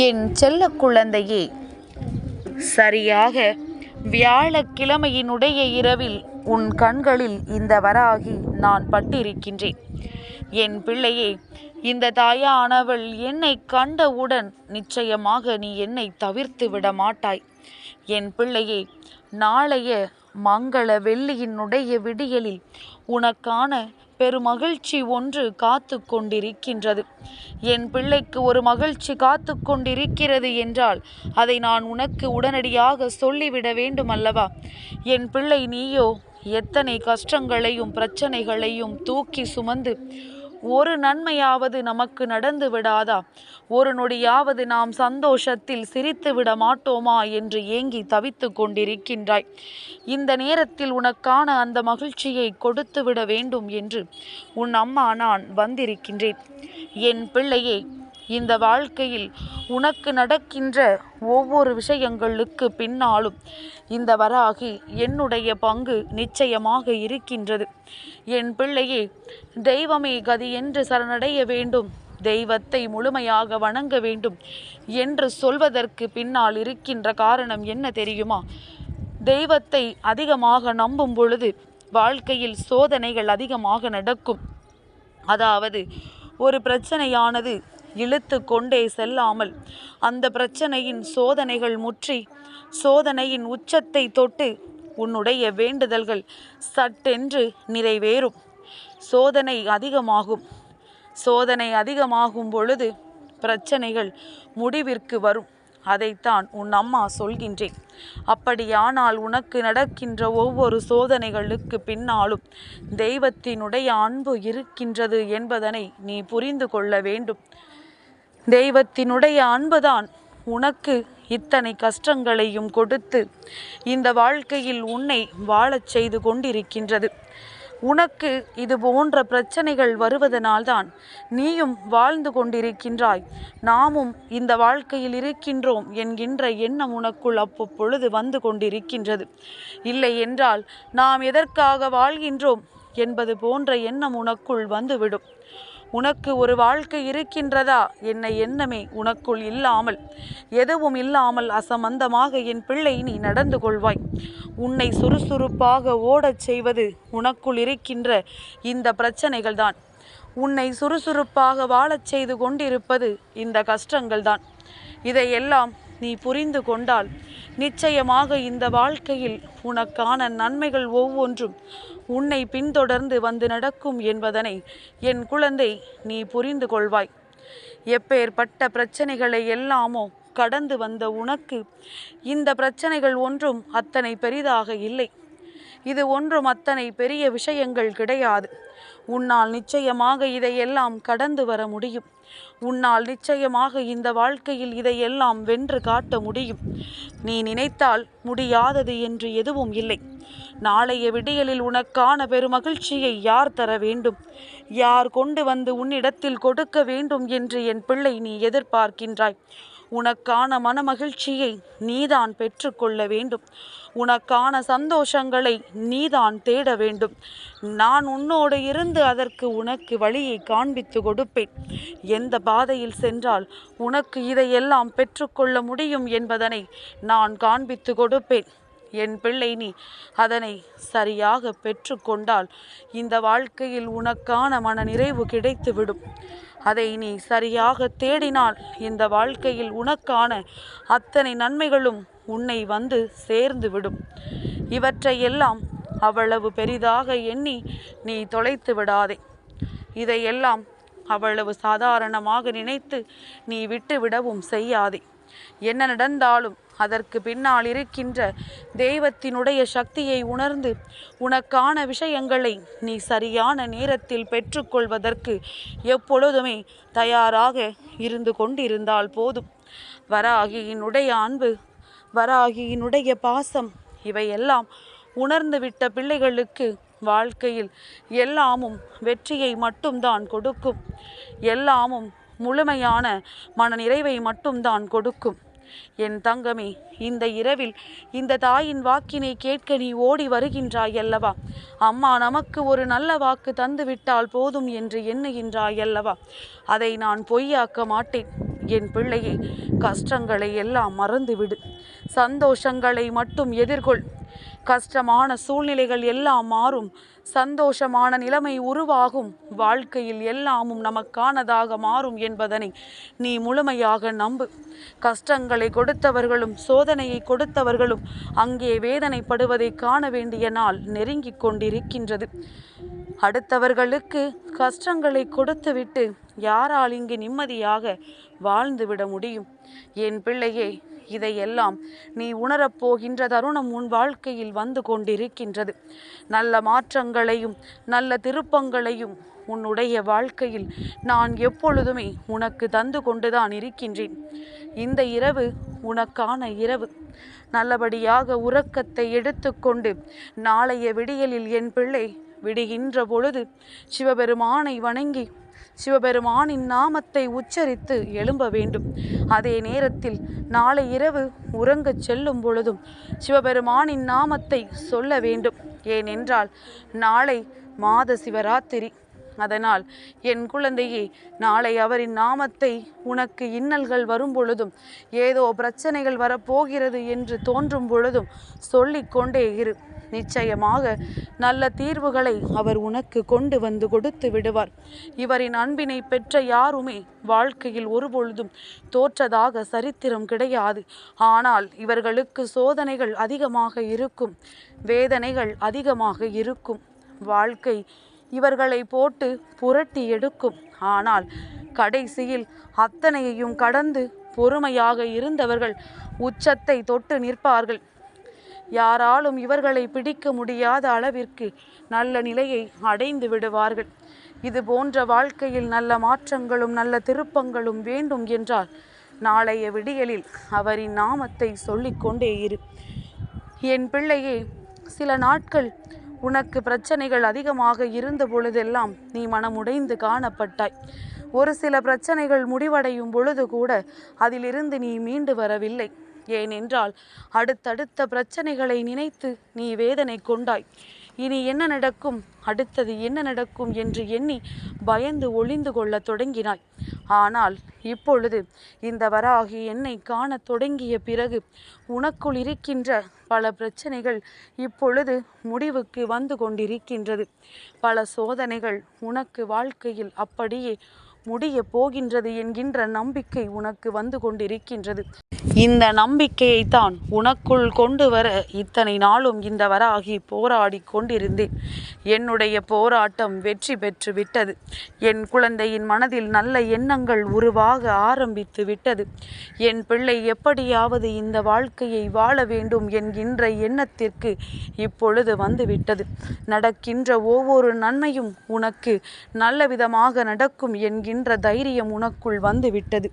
என் செல்ல குழந்தையே சரியாக வியாழக்கிழமையினுடைய இரவில் உன் கண்களில் இந்த வராகி நான் பட்டிருக்கின்றேன். என் பிள்ளையே இந்த தாயானவள் என்னை கண்டவுடன் நிச்சயமாக நீ என்னை தவிர்த்து விட மாட்டாய் என் பிள்ளையே நாளைய மங்கள வெள்ளியினுடைய விடியலில் உனக்கான பெருமகிழ்ச்சி ஒன்று காத்து கொண்டிருக்கின்றது. என் பிள்ளைக்கு ஒரு மகிழ்ச்சி காத்து கொண்டிருக்கிறது என்றால் அதை நான் உனக்கு உடனடியாக சொல்லிவிட வேண்டும் அல்லவா என் பிள்ளை நீயோ எத்தனை கஷ்டங்களையும் பிரச்சனைகளையும் தூக்கி சுமந்து ஒரு நன்மையாவது நமக்கு நடந்து விடாதா? ஒரு நொடியாவது நாம் சந்தோஷத்தில் சிரித்து விட மாட்டோமா என்று ஏங்கி தவித்து கொண்டிருக்கின்றாய். இந்த நேரத்தில் உனக்கான அந்த மகிழ்ச்சியை கொடுத்து விட வேண்டும் என்று உன் அம்மா நான் வந்திருக்கின்றேன். என் பிள்ளையை இந்த வாழ்க்கையில் உனக்கு நடக்கின்ற ஒவ்வொரு விஷயங்களுக்கு பின்னாலும் இந்த வராகி என்னுடைய பங்கு நிச்சயமாக இருக்கின்றது. என் பிள்ளையே தெய்வமே கதி என்று சரணடைய வேண்டும். தெய்வத்தை முழுமையாக வணங்க வேண்டும் என்று சொல்வதற்கு பின்னால் இருக்கின்ற காரணம் என்ன தெரியுமா? தெய்வத்தை அதிகமாக நம்பும் பொழுது வாழ்க்கையில் சோதனைகள் அதிகமாக நடக்கும். அதாவது ஒரு பிரச்சனையானது இழுத்து கொண்டே செல்லாமல் அந்த பிரச்சனையின் சோதனைகள் முற்றி சோதனையின் உச்சத்தை தொட்டு உன்னுடைய வேண்டுதல்கள் சட்டென்று நிறைவேறும். சோதனை அதிகமாகும். சோதனை அதிகமாகும் பொழுது பிரச்சனைகள் முடிவிற்கு வரும். அதைத்தான் உன் அம்மா சொல்கின்றேன். அப்படியானால் உனக்கு நடக்கின்ற ஒவ்வொரு சோதனைகளுக்கு பின்னாலும் தெய்வத்தினுடைய அன்பு இருக்கின்றது என்பதனை நீ புரிந்து கொள்ள வேண்டும். தெய்வத்தினுடைய அன்புதான் உனக்கு இத்தனை கஷ்டங்களையும் கொடுத்து இந்த வாழ்க்கையில் உன்னை வாழச் செய்து கொண்டிருக்கின்றது. உனக்கு இது போன்ற பிரச்சனைகள் வருவதனால்தான் நீயும் வாழ்ந்து கொண்டிருக்கின்றாய். நாமும் இந்த வாழ்க்கையில் இருக்கின்றோம் என்கின்ற எண்ணம் உனக்குள் அப்பொழுது வந்து கொண்டிருக்கின்றது. இல்லை என்றால் நாம் எதற்காக வாழ்கின்றோம் என்பது போன்ற எண்ணம் உனக்குள் வந்துவிடும். உனக்கு ஒரு வாழ்க்கை இருக்கின்றதா? என்ன எண்ணமே உனக்குள் இல்லாமல். எதுவும் இல்லாமல் அசமந்தமாக என் பிள்ளை நீ நடந்து கொள்வாய். உன்னை சுறுசுறுப்பாக ஓடச் செய்வது உனக்குள் இருக்கின்ற இந்த பிரச்சனைகள் தான் உன்னை சுறுசுறுப்பாக வாழச் செய்து கொண்டிருப்பது இந்த கஷ்டங்கள் தான் இதையெல்லாம் நீ புரிந்து கொண்டால் நிச்சயமாக இந்த வாழ்க்கையில் உனக்கான நன்மைகள் ஒவ்வொன்றும் உன்னை பின்தொடர்ந்து வந்து நடக்கும் என்பதனை என் குழந்தை நீ புரிந்து கொள்வாய். எப்பேற்பட்ட பிரச்சனைகளை எல்லாமோ கடந்து வந்த உனக்கு இந்த பிரச்சனைகள் ஒன்றும் அத்தனை பெரிதாக இல்லை. இது ஒன்றும் அத்தனை பெரிய விஷயங்கள் கிடையாது. உன்னால் நிச்சயமாக இதையெல்லாம் கடந்து வர முடியும். உன்னால் நிச்சயமாக இந்த வாழ்க்கையில் இதையெல்லாம் வென்று காட்ட முடியும். நீ நினைத்தால் முடியாதது என்று எதுவும் இல்லை. நாளைய விடியலில் உனக்கான பெருமகிழ்ச்சியை யார் தர வேண்டும்? யார் கொண்டு வந்து உன்னிடத்தில் கொடுக்க வேண்டும் என்று என் பிள்ளை நீ எதிர்பார்க்கின்றாய்? உனக்கான மனமகிழ்ச்சியை நீதான் பெற்றுக்கொள்ள வேண்டும். உனக்கான சந்தோஷங்களை நீதான் தேட வேண்டும். நான் உன்னோடு இருந்து அதற்கு உனக்கு வழியை காண்பித்து கொடுப்பேன். எந்த பாதையில் சென்றால் உனக்கு இதையெல்லாம் பெற்றுக்கொள்ள முடியும் என்பதனை நான் காண்பித்து கொடுப்பேன். என் பிள்ளை நீ அதனை சரியாக பெற்றுக்கொண்டால் இந்த வாழ்க்கையில் உனக்கான மன நிறைவு கிடைத்துவிடும். அதை நீ சரியாக தேடினால் இந்த வாழ்க்கையில் உனக்கான அத்தனை நன்மைகளும் உன்னை வந்து சேர்ந்துவிடும் இவற்றையெல்லாம் அவ்வளவு பெரிதாக எண்ணி நீ தொலைத்து விடாதே. இதையெல்லாம் அவ்வளவு சாதாரணமாக நினைத்து நீ விட்டுவிடவும் செய்யாதே. என்ன நடந்தாலும் அதற்கு பின்னால் இருக்கின்ற தெய்வத்தினுடைய சக்தியை உணர்ந்து உனக்கான விஷயங்களை நீ சரியான நேரத்தில் பெற்றுக்கொள்வதற்கு எப்பொழுதுமே தயாராக இருந்து கொண்டிருந்தால் போதும். வராகியினுடைய அன்பு வராகியினுடைய பாசம் இவையெல்லாம் உணர்ந்துவிட்ட பிள்ளைகளுக்கு வாழ்க்கையில் எல்லாமும் வெற்றியை மட்டும்தான் கொடுக்கும். எல்லாமும் முழுமையான மனநிறைவை மட்டும்தான் கொடுக்கும். என் தங்கமே இந்த இரவில் இந்த தாயின் வாக்கினை கேட்க நீ ஓடி வருகின்றாய் அல்லவா அம்மா நமக்கு ஒரு நல்ல வாக்கு தந்துவிட்டால் போதும் என்று எண்ணுகின்றாய் அல்லவா அதை நான் பொய்யாக்க மாட்டேன். என் பிள்ளையே கஷ்டங்களை எல்லாம் மறந்துவிடு. சந்தோஷங்களை மட்டும் எதிர்கொள். கஷ்டமான சூழ்நிலைகள் எல்லாம் மாறும். சந்தோஷமான நிலைமை உருவாகும். வாழ்க்கையில் எல்லாமும் நமக்கானதாக மாறும் என்பதனை நீ முழுமையாக நம்பு. கஷ்டங்களை கொடுத்தவர்களும் சோதனையை கொடுத்தவர்களும் அங்கே வேதனைப்படுவதை காண வேண்டிய நாள் நெருங்கிக் கொண்டிருக்கின்றது. அடுத்தவர்களுக்கு கஷ்டங்களை கொடுத்துவிட்டு யாரால் இங்கு நிம்மதியாக வாழ்ந்துவிட முடியும்? என் பிள்ளையே இதையெல்லாம் நீ உணரப் போகின்ற தருணம் உன் வாழ்க்கையில் வந்து கொண்டிருக்கின்றது. நல்ல மாற்றங்களையும் நல்ல திருப்பங்களையும் உன்னுடைய வாழ்க்கையில் நான் எப்பொழுதுமே உனக்கு தந்து கொண்டுதான் இருக்கின்றேன். இந்த இரவு உனக்கான இரவு. நல்லபடியாக உறக்கத்தை எடுத்துக்கொண்டு நாளைய விடியலில் என் பிள்ளை விடுகின்ற பொழுது சிவபெருமானை வணங்கி சிவபெருமானின் நாமத்தை உச்சரித்து எழும்ப வேண்டும். அதே நேரத்தில் நாளை இரவு உறங்கச் செல்லும் பொழுதும் சிவபெருமானின் நாமத்தை சொல்ல வேண்டும். ஏனென்றால் நாளை மாத சிவராத்திரி. அதனால் என் குழந்தையே நாளை அவரின் நாமத்தை உனக்கு இன்னல்கள் வரும் பொழுதும் ஏதோ பிரச்சனைகள் வரப்போகிறது என்று தோன்றும் பொழுதும் சொல்லிக்கொண்டே இரு. நிச்சயமாக நல்ல தீர்வுகளை அவர் உனக்கு கொண்டு வந்து கொடுத்து விடுவார். இவரின் அன்பினை பெற்ற யாருமே வாழ்க்கையில் ஒருபொழுதும் தோற்றதாக சரித்திரம் கிடையாது. ஆனால் இவர்களுக்கு சோதனைகள் அதிகமாக இருக்கும் வேதனைகள் அதிகமாக இருக்கும். வாழ்க்கை இவர்களை போட்டு புரட்டி எடுக்கும். ஆனால் கடைசியில் அத்தனையையும் கடந்து பொறுமையாக இருந்தவர்கள் உச்சத்தை தொட்டு நிற்பார்கள். யாராலும் இவர்களை பிடிக்க முடியாத அளவிற்கு நல்ல நிலையை அடைந்து விடுவார்கள். இது போன்ற வாழ்க்கையில் நல்ல மாற்றங்களும் நல்ல திருப்பங்களும் வேண்டும் என்றால் நாளைய விடியலில் அவரின் நாமத்தை சொல்லிக்கொண்டே இரு. என் பிள்ளையே சில நாட்கள் உனக்கு பிரச்சனைகள் அதிகமாக இருந்த பொழுதெல்லாம் நீ மனமுடைந்து காணப்பட்டாய். ஒரு சில பிரச்சனைகள் முடிவடையும் பொழுது கூட அதிலிருந்து நீ மீண்டு வரவில்லை. ஏனென்றால் அடுத்தடுத்த பிரச்சனைகளை நினைத்து நீ வேதனை கொண்டாய். இனி என்ன நடக்கும்? அடுத்தது என்ன நடக்கும் என்று எண்ணி பயந்து ஒளிந்து கொள்ள தொடங்கினாய். ஆனால் இப்பொழுது இந்த வராகி என்னை காணத் தொடங்கிய பிறகு உனக்குள் இருக்கின்ற பல பிரச்சனைகள் இப்பொழுது முடிவுக்கு வந்து கொண்டிருக்கின்றது. பல சோதனைகள் உனக்கு வாழ்க்கையில் அப்படியே முடிய போகின்றது என்கின்ற நம்பிக்கை உனக்கு வந்து கொண்டிருக்கின்றது. இந்த நம்பிக்கையை தான் உனக்குள் கொண்டு வர இத்தனை நாளும் இந்த வராகி போராடி கொண்டிருந்தேன். என்னுடைய போராட்டம் வெற்றி பெற்று விட்டது. என் குழந்தையின் மனதில் நல்ல எண்ணங்கள் உருவாக ஆரம்பித்து விட்டது. என் பிள்ளை எப்படியாவது இந்த வாழ்க்கையை வாழ வேண்டும் என்கின்ற எண்ணத்திற்கு இப்பொழுது வந்துவிட்டது. நடக்கின்ற ஒவ்வொரு நன்மையும் உனக்கு நல்ல விதமாக நடக்கும் என்கின்ற தைரியம் உனக்குள் வந்துவிட்டது.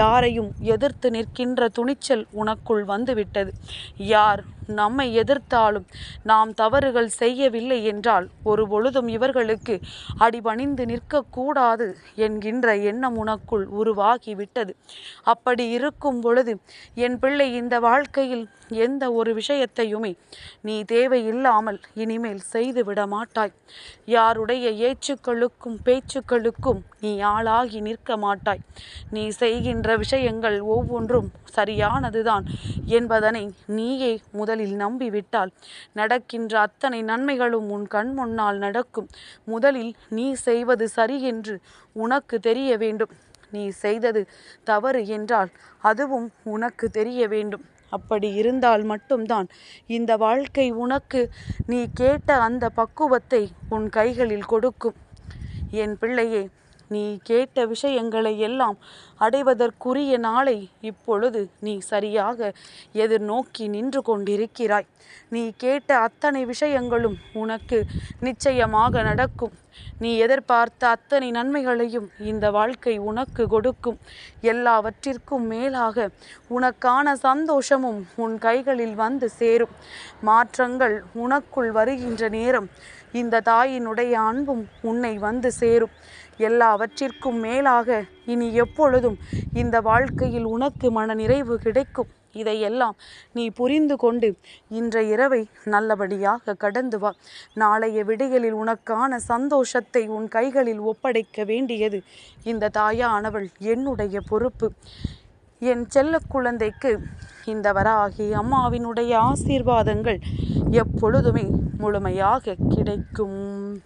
யாரையும் எதிர்த்து நிற்கின்ற என்ற துணிச்சல் உனக்குள் வந்துவிட்டது. யார் நம்மை எதிர்த்தாலும் நாம் தவறுகள் செய்யவில்லை என்றால் ஒரு பொழுதும் இவர்களுக்கு அடிபணிந்து நிற்கக்கூடாது என்கின்ற எண்ணம் உனக்குள் உருவாகிவிட்டது. அப்படி இருக்கும் பொழுது என் பிள்ளை இந்த வாழ்க்கையில் எந்த ஒரு விஷயத்தையுமே நீ தேவையில்லாமல் இனிமேல் செய்து விட மாட்டாய். யாருடைய ஏச்சுக்களுக்கும் பேச்சுக்களுக்கும் நீ ஆளாகி நிற்க மாட்டாய். நீ செய்கின்ற விஷயங்கள் ஒவ்வொன்றும் சரியானதுதான் என்பதனை நீயே முதலில் நம்பிவிட்டால் நடக்கின்ற அத்தனை நன்மைகளும் உன் கண் முன்னால் நடக்கும். முதலில் நீ செய்வது சரி என்று உனக்கு தெரிய வேண்டும். நீ செய்தது தவறு என்றால் அதுவும் உனக்கு தெரிய வேண்டும். அப்படி இருந்தால் மட்டும்தான் இந்த வாழ்க்கை உனக்கு நீ கேட்ட அந்த பக்குவத்தை உன் கைகளில் கொடுக்கும். என் பிள்ளையே நீ கேட்ட விஷயங்களை எல்லாம் அடைவதற்குரிய நாளை இப்பொழுது நீ சரியாக எதிர்நோக்கி நின்று கொண்டிருக்கிறாய். நீ கேட்ட அத்தனை விஷயங்களும் உனக்கு நிச்சயமாக நடக்கும். நீ எதிர்பார்த்த அத்தனை நன்மைகளையும் இந்த வாழ்க்கை உனக்கு கொடுக்கும். எல்லாவற்றிற்கும் மேலாக உனக்கான சந்தோஷமும் உன் கைகளில் வந்து சேரும். மாற்றங்கள் உனக்குள் வருகின்ற நேரம் இந்த தாயினுடைய அன்பும் உன்னை வந்து சேரும். எல்லாவற்றிற்கும் மேலாக இனி எப்பொழுதும் இந்த வாழ்க்கையில் உனக்கு மன நிறைவு கிடைக்கும். இதையெல்லாம் நீ புரிந்து கொண்டு இன்றைய இரவை நல்லபடியாக கடந்து வா. நாளைய விடியலில் உனக்கான சந்தோஷத்தை உன் கைகளில் ஒப்படைக்க வேண்டியது இந்த தாயானவள் என்னுடைய பொறுப்பு. என் செல்ல குழந்தைக்கு இந்த வராகி அம்மாவினுடைய ஆசீர்வாதங்கள் எப்பொழுதுமே முழுமையாக கிடைக்கும்.